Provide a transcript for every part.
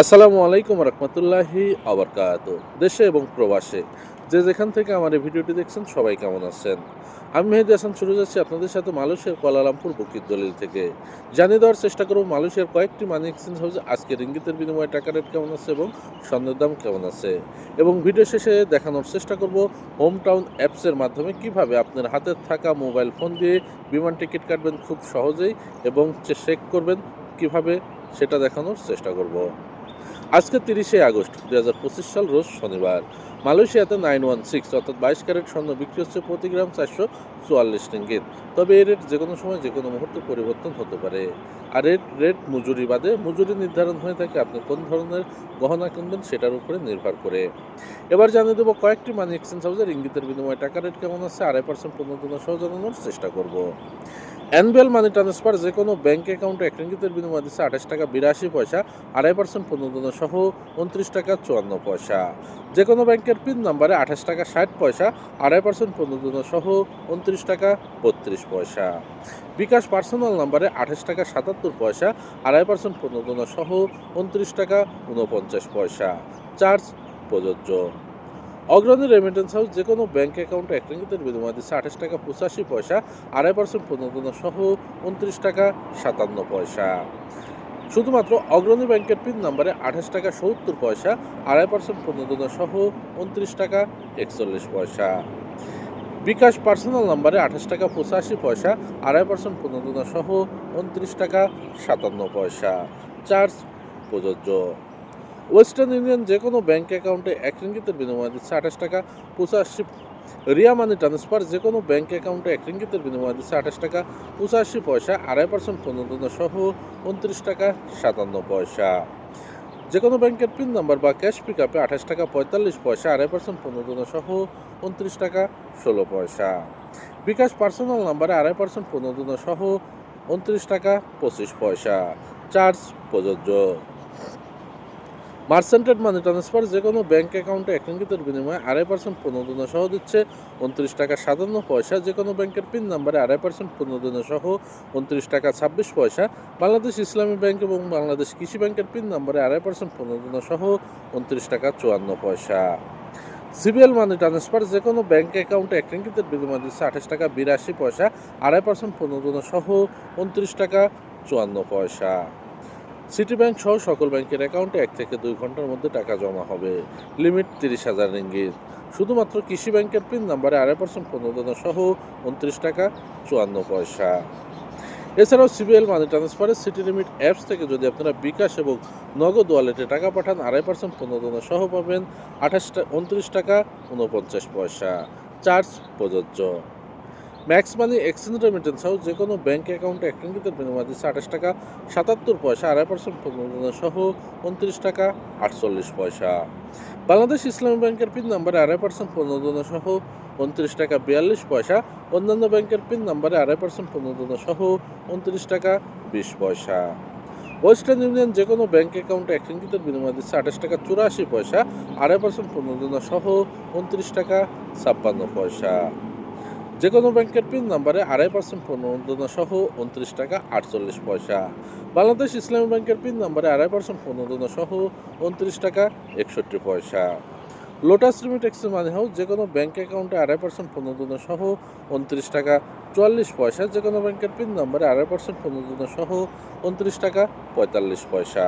আসসালামু আলাইকুম রহমতুল্লাহি আবরকাত। দেশে এবং প্রবাসে যে যেখান থেকে আমার এই ভিডিওটি দেখছেন সবাই কেমন আছেন? আমি মেহেদি হাসান, শুরু যাচ্ছি আপনাদের সাথে মালয়েশিয়ার কোয়ালালামপুর বুকির দলিল থেকে। জানিয়ে দেওয়ার চেষ্টা করব মালয়েশিয়ার কয়েকটি মানি এক্সচেঞ্জ হাউসে আজকে রিঙ্গিতের বিনিময়ে টাকা রেট কেমন আছে এবং স্বর্ণের দাম কেমন আছে? এবং ভিডিও শেষে দেখানোর চেষ্টা করব হোম টাউন অ্যাপসের মাধ্যমে কীভাবে আপনার হাতে থাকা মোবাইল ফোন দিয়ে বিমান টিকিট কাটবেন খুব সহজেই এবং চেক করবেন কীভাবে সেটা দেখানোর চেষ্টা করব। আজকে তিরিশে আগস্ট, দুই হাজার পঁচিশ সাল রোজ শনিবার। মালয়েশিয়াতে নাইন ওয়ান সিক্স, অর্থাৎ বাইশ ক্যারেট স্বর্ণ বিক্রি হচ্ছে প্রতি গ্রাম চারশো চুয়াল্লিশ রিঙ্গিত। তবে এই রেট যে কোনো সময় যে কোনো মুহূর্তে পরিবর্তন হতে পারে। আর রেট রেট মজুরি বাদে মজুরি নির্ধারণ হয়ে থাকে আপনি কোন ধরনের গহনা কিনবেন সেটার উপরে নির্ভর করে। এবার জানিয়ে দেবো কয়েকটি মানি এক্সচেঞ্জ হাউসের ইঙ্গিতের বিনিময়ে টাকা রেট কেমন আছে, আড়াই পার্সেন্ট পণ্য সহ জানানোর চেষ্টা করব। অ্যানুয়াল মানি ট্রান্সফার যে কোনো ব্যাঙ্ক অ্যাকাউন্টে এক রিঙ্গিতের বিনিময়ে দিচ্ছে আঠাশ টাকা বিরাশি পয়সা, আড়াই পার্সেন্ট প্রণোদনা সহ উনত্রিশ টাকা চুয়ান্ন পয়সা। যে কোনো ব্যাংকের পিন নাম্বারে আঠাশ টাকা ষাট পয়সা, আড়াই পার্সেন্ট প্রণোদনা সহ উনত্রিশ টাকা বত্রিশ পয়সা। বিকাশ পার্সোনাল নাম্বারে আঠাশ টাকা সাতাত্তর পয়সা, আড়াই পার্সেন্ট প্রণোদনা সহ উনত্রিশ টাকা উনপঞ্চাশ পয়সা। চার্জ প্রযোজ্য। অগ্রণী রেমিটেন্স হাউস যে কোনো ব্যাঙ্ক অ্যাকাউন্টে এক রিঙ্গিতের বিনিময়ে দিচ্ছে আঠাশ টাকা পঁচাশি পয়সা, আড়াই পার্সেন্ট প্রণোদনা সহ উনত্রিশ টাকা সাতান্ন পয়সা। শুধুমাত্র অগ্রণী ব্যাংকের পিন নাম্বারে আঠাশ টাকা সত্তর পয়সা, আড়াই পার্সেন্ট প্রণোদনা সহ উনত্রিশ টাকা একচল্লিশ পয়সা। বিকাশ পার্সোনাল নাম্বারে আঠাশ টাকা পঁচাশি পয়সা, আড়াই পার্সেন্ট প্রণোদনা সহ উনত্রিশ টাকা সাতান্ন পয়সা। চার্জ প্রযোজ্য। ওয়েস্টার্ন ইউনিয়ন যে কোনো ব্যাঙ্ক অ্যাকাউন্টে এক রিঙ্গিতের বিনিময়ে দিচ্ছে আঠাশ টাকা পঁচাশি রিয়া মানি ট্রান্সফার যে কোনো ব্যাঙ্ক অ্যাকাউন্টে এক রিঙ্গিতের বিনিময়ে দিচ্ছে আঠাশ টাকা পঁচাশি পয়সা আড়াই পার্সেন্ট প্রণোদনা সহ উনত্রিশ টাকা সাতান্ন পয়সা। যে কোনো ব্যাংকের পিন নাম্বার বা ক্যাশ পিক আপে আঠাশ টাকা, পঁয়তাল্লিশ পয়সা আড়াই পার্সেন্ট প্রণোদনা সহ উনত্রিশ টাকা ষোলো পয়সা। বিকাশ পার্সোনাল নাম্বারে আড়াই পার্সেন্ট প্রণোদনা সহ উনত্রিশ টাকা পঁচিশ পয়সা। চার্জ প্রযোজ্য। মার্সেন্টেড মানি ট্রান্সফার যে কোনো ব্যাঙ্ক অ্যাকাউন্টে এক রিঙ্গিতের বিনিময়ে আড়াই পার্সেন্ট প্রণোদনা সহ দিচ্ছে। উনত্রিশ টাকা সাতান্ন পয়সা যে কোনো ব্যাংকের পিন নাম্বারে আড়াই পার্সেন্ট প্রণোদনা সহ উনত্রিশ টাকা ছাব্বিশ পয়সা। বাংলাদেশ ইসলামী ব্যাংক এবং বাংলাদেশ কৃষি ব্যাংকের পিন নাম্বারে আড়াই পার্সেন্ট প্রণোদনা সহ উনত্রিশ টাকা চুয়ান্ন পয়সা। সিবিএল মানি ট্রান্সফার যে কোনো ব্যাংক অ্যাকাউন্টে এক রিঙ্গিতের বিনিময়ে দিচ্ছে আঠাশ টাকা বিরাশি পয়সা, আড়াই পার্সেন্ট প্রণোদনা সহ উনত্রিশ টাকা চুয়ান্ন পয়সা। সিটি ব্যাংক সহ সকল ব্যাংকের অ্যাকাউন্টে এক থেকে দুই ঘণ্টার মধ্যে টাকা জমা হবে। লিমিট তিরিশ হাজার রিঙ্গিত। শুধুমাত্র কৃষি ব্যাংকের পিন নাম্বারে আড়াই পার্সেন্ট প্রণোদনা সহ উনত্রিশ টাকা চুয়ান্ন পয়সা। এছাড়াও সিবিএল মানি ট্রান্সফারের সিটি লিমিট অ্যাপস থেকে যদি আপনারা বিকাশ এবং নগদ ওয়ালেটে টাকা পাঠান, আড়াই পার্সেন্ট প্রণোদনা সহ পাবেন আঠাশ উনত্রিশ টাকা উনপঞ্চাশ পয়সা। চার্জ প্রযোজ্য। Max money exchange remittance house যে কোনো ব্যাঙ্ক অ্যাকাউন্টে এক বিনিময়ে দিচ্ছে আঠাশ টাকা, সাতাত্তর পয়সা, আড়াই পার্সেন্ট সহ উনত্রিশ টাকা, আটচল্লিশ পয়সা। বাংলাদেশ ইসলামী ব্যাংকের পিন নাম্বারে আড়াই পার্সেন্ট প্রণোদনা সহ উনত্রিশ টাকা, বিয়াল্লিশ পয়সা। অন্যান্য ব্যাংকের পিন নাম্বারে আড়াই পার্সেন্ট প্রণোদনা সহ উনত্রিশ টাকা, বিশ পয়সা। ওয়েস্টার্ন ইউনিয়ন যে কোনো ব্যাঙ্ক অ্যাকাউন্টে এক বিনিময়ে দিচ্ছে আঠাশ টাকা, চুরাশি পয়সা, আড়াই পার্সেন্ট প্রণোদনা সহ উনত্রিশ টাকা, ছাপ্পান্ন পয়সা। যে কোনো ব্যাংকের পিন নাম্বারে আড়াই পার্সেন্ট প্রণোদনা সহ উনত্রিশ টাকা আটচল্লিশ পয়সা। বাংলাদেশ ইসলামী ব্যাংকের পিন নাম্বারে আড়াই পার্সেন্ট প্রণোদনা সহ উনত্রিশ টাকা একষট্টি পয়সা। Lotus remit exchange money house যে কোনো ব্যাংক অ্যাকাউন্টে আড়াই পার্সেন্ট প্রণোদনা সহ উনত্রিশ টাকা চুয়াল্লিশ পয়সা। যে কোনো ব্যাংকের পিন নাম্বারে আড়াই পার্সেন্ট প্রণোদনা সহ উনত্রিশ টাকা পঁয়তাল্লিশ পয়সা।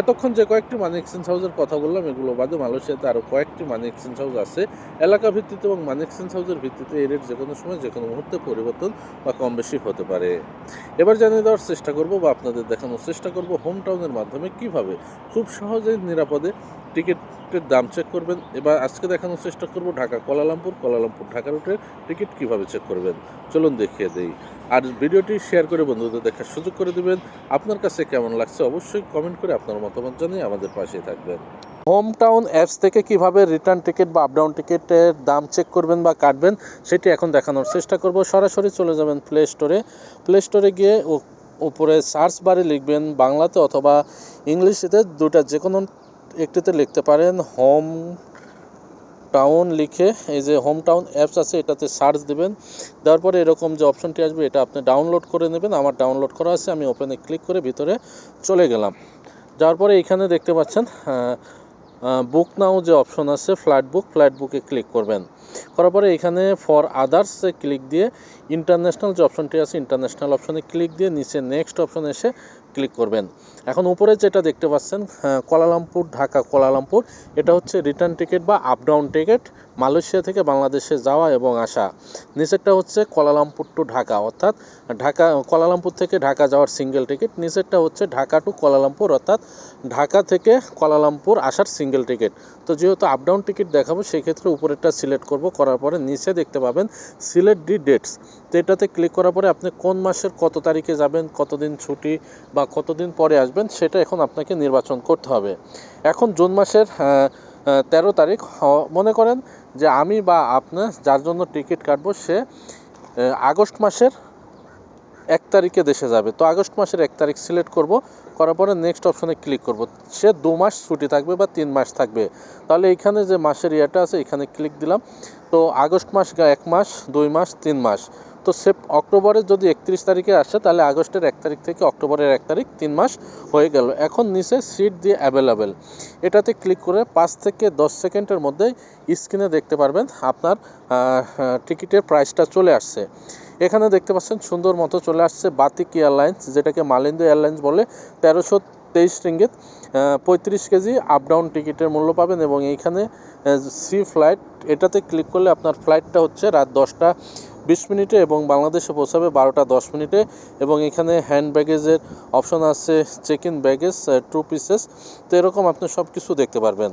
এতক্ষণ যে কয়েকটি মানি এক্সচেঞ্জ হাউসের কথা বললাম, এগুলো বাদে মালয়েশিয়াতে আরও কয়েকটি মানি এক্সচেঞ্জ হাউস আছে। এলাকা ভিত্তিতে এবং মানি এক্সচেঞ্জ হাউসের ভিত্তিতে এই রেট যে কোনো সময় যে কোনো মুহূর্তে পরিবর্তন বা কম বেশি হতে পারে। এবার জানিয়ে দেওয়ার চেষ্টা করব বা আপনাদের দেখানোর চেষ্টা করব হোম টাউনের মাধ্যমে কীভাবে খুব সহজেই নিরাপদে টিকিটের দাম চেক করবেন। এবার আজকে দেখানোর চেষ্টা করব ঢাকা কলালামপুর কলালামপুর ঢাকা রুটের টিকিট কীভাবে চেক করবেন। চলুন দেখিয়ে দেই। আর ভিডিওটি শেয়ার করে বন্ধুদের দেখার সুযোগ করে দেবেন। আপনার কাছে কেমন লাগছে অবশ্যই কমেন্ট করে আপনার মতামত জানিয়ে আমাদের পাশে থাকবেন। হোম টাউন অ্যাপস থেকে কীভাবে রিটার্ন টিকিট বা আপডাউন টিকিটের দাম চেক করবেন বা কাটবেন, সেটি এখন দেখানোর চেষ্টা করব। সরাসরি চলে যাবেন প্লে স্টোরে প্লে স্টোরে গিয়ে উপরে সার্চ বারে লিখবেন বাংলাতে অথবা ইংলিশেতে দুটা যে কোনো একটিতে লিখতে পারেন হোম টাউন লিখে এই যে হোম টাউন অ্যাপস আছে, এটাতে সার্চ দেবেন। দেওয়ার পরে এরকম যে অপশনটি আসবে, এটা আপনি ডাউনলোড করে নেবেন। আমার ডাউনলোড করা আছে, আমি ওপেনে ক্লিক করে ভিতরে চলে গেলাম। যাওয়ার পরে এখানে দেখতে পাচ্ছেন বুক নাও যে অপশন আছে ফ্ল্যাট বুক ফ্ল্যাট বুকে ক্লিক করবেন। করার পরে এখানে ফর আদার্সে ক্লিক দিয়ে ইন্টারন্যাশনাল যে অপশনটি আছে ইন্টারন্যাশনাল অপশনে ক্লিক দিয়ে নিচে নেক্সট অপশনে এসে ক্লিক করবেন। এখন উপরে যেটা দেখতে পাচ্ছেন আহ, কোলালামপুর ঢাকা কোলালামপুর এটা হচ্ছে রিটার্ন টিকিট বা আপ ডাউন টিকিট মালয়েশিয়া থেকে বাংলাদেশে যাওয়া এবং আসা। নিচেরটা হচ্ছে কোলালামপুর টু ঢাকা অর্থাৎ ঢাকা কোলালামপুর থেকে ঢাকা যাওয়ার সিঙ্গেল টিকিট নিচেরটা হচ্ছে ঢাকা টু কোলালামপুর অর্থাৎ ঢাকা থেকে কোলালামপুর আসার সিঙ্গেল টিকিট তো যেহেতু আপ ডাউন টিকিট দেখাবো, সেক্ষেত্রে উপরেরটা সিলেক্ট করব, করার পরে নিচে দেখতে পাবেন সিলেক্ট ডি ডেটস তো এটাতে ক্লিক করার পরে আপনি কোন মাসের কত তারিখে যাবেন, কতদিন ছুটি বা কতদিন পরে আসবেন, সেটা এখন আপনাকে নির্বাচন করতে হবে। এখন জুন মাসের তেরো তারিখ মনে করেন যে আমি বা আপনার যার জন্য টিকিট কাটবো, সে আগস্ট মাসের এক তারিখে দেশে যাবে। তো আগস্ট মাসের এক তারিখ সিলেক্ট করব করার পরে নেক্সট অপশনে ক্লিক করব। সে দু মাস ছুটি থাকবে বা তিন মাস থাকবে। তাহলে এখানে যে মাসের ইয়েটা আছে, এখানে ক্লিক দিলাম। তো আগস্ট মাস এক মাস, দুই মাস, তিন মাস। তো সেপ অক্টোবরের যদি একত্রিশ তারিখে আসে, তাহলে আগস্টের এক তারিখ থেকে অক্টোবরের এক তারিখ তিন মাস হয়ে গেল। এখন নিচে সিট দিয়ে অ্যাভেলেবেল এটাতে ক্লিক করে পাঁচ থেকে দশ সেকেন্ডের মধ্যে স্ক্রিনে দেখতে পারবেন আপনার টিকিটের প্রাইসটা চলে আসছে। এখানে দেখতে পাচ্ছেন সুন্দর মতো চলে আসছে বাতিক এয়ারলাইন্স, যেটাকে মালিন্দ এয়ারলাইন্স বলে। তেরোশো তেইশ রিঙ্গিত পঁয়ত্রিশ কেজি আপ ডাউন টিকিটের মূল্য পাবেন এবং এইখানে সি ফ্লাইট এটাতে ক্লিক করলে আপনার ফ্লাইটটা হচ্ছে রাত দশটা বিশ মিনিটে এবং বাংলাদেশে পৌঁছাবে বারোটা দশ মিনিটে। এবং এখানে হ্যান্ড ব্যাগেজের অপশন আছে check in baggage two pieces তো এরকম আপনি সব কিছু দেখতে পারবেন।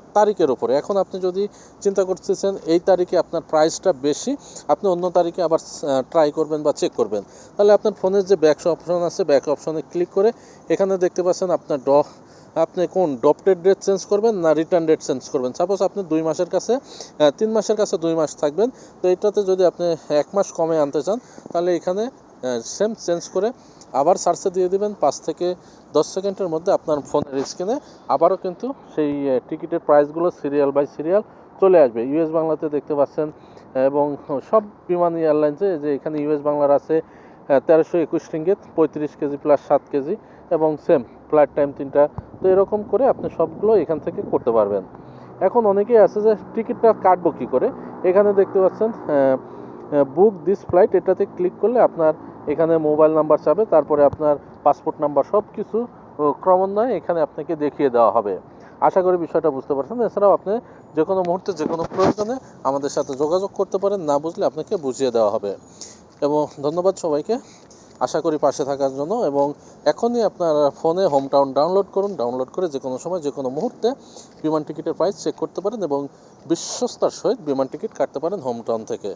তারিখের উপরে। এখন আপনি যদি চিন্তা করতেছেন, এই তারিখে আপনার প্রাইসটা বেশি, আপনি অন্য তারিখে আবার ট্রাই করবেন বা চেক করবেন। তাহলে আপনার ফোনের যে ব্যাক অপশন আছে ব্যাক অপশনে ক্লিক করে এখানে দেখতে পাচ্ছেন আপনার ড, আপনি কোন ডপটেড ডেট চেঞ্জ করবেন না রিটার্ন ডেট চেঞ্জ করবেন। সাপোজ আপনি দুই মাসের কাছে তিন মাসের কাছে দুই মাস থাকবেন, তো এটাতে যদি আপনি এক মাস কমে আনতে চান, তাহলে এখানে সেম চেঞ্জ করে আবার সার্চে দিয়ে দিবেন পাঁচ থেকে দশ সেকেন্ডের মধ্যে আপনার ফোনের স্ক্রিনে। আবারও কিন্তু সেই টিকিটের প্রাইসগুলো সিরিয়াল বাই সিরিয়াল চলে আসবে। ইউএস বাংলাতে দেখতে পাচ্ছেন, এবং সব বিমান এয়ারলাইন্সে যে এখানে ইউএস বাংলার আছে তেরোশো একুশ রিঙ্গিত, পঁয়ত্রিশ কেজি প্লাস সাত কেজি, এবং সেম ফ্লাইট টাইম তিনটা। তো এরকম করে আপনি সবগুলো এখান থেকে করতে পারবেন। এখন অনেকেই আছে যে টিকিটটা কাটবো কী করে? এখানে দেখতে পাচ্ছেন বুক দিস ফ্লাইট এটাতে ক্লিক করলে আপনার এখানে মোবাইল নাম্বার চাবে, তারপরে আপনার পাসপোর্ট নাম্বার সব কিছু ক্রমান্বয়ে এখানে আপনাকে দেখিয়ে দেওয়া হবে। আশা করি বিষয়টা বুঝতে পারছেন। এছাড়াও আপনি যে কোনো মুহূর্তে যে কোনো প্রয়োজনে আমাদের সাথে যোগাযোগ করতে পারেন, না বুঝলে আপনাকে বুঝিয়ে দেওয়া হবে। এবং ধন্যবাদ সবাইকে। আশা করি পাশে থাকার জন্য। এবং এখনই আপনার ফোনে হোম টাউন ডাউনলোড করুন। ডাউনলোড করে যে কোনো সময় যে কোনো মুহূর্তে বিমান টিকিটের প্রাইস চেক করতে পারেন এবং বিশ্বস্তার সহিত বিমান টিকিট কাটতে পারেন হোম টাউন থেকে।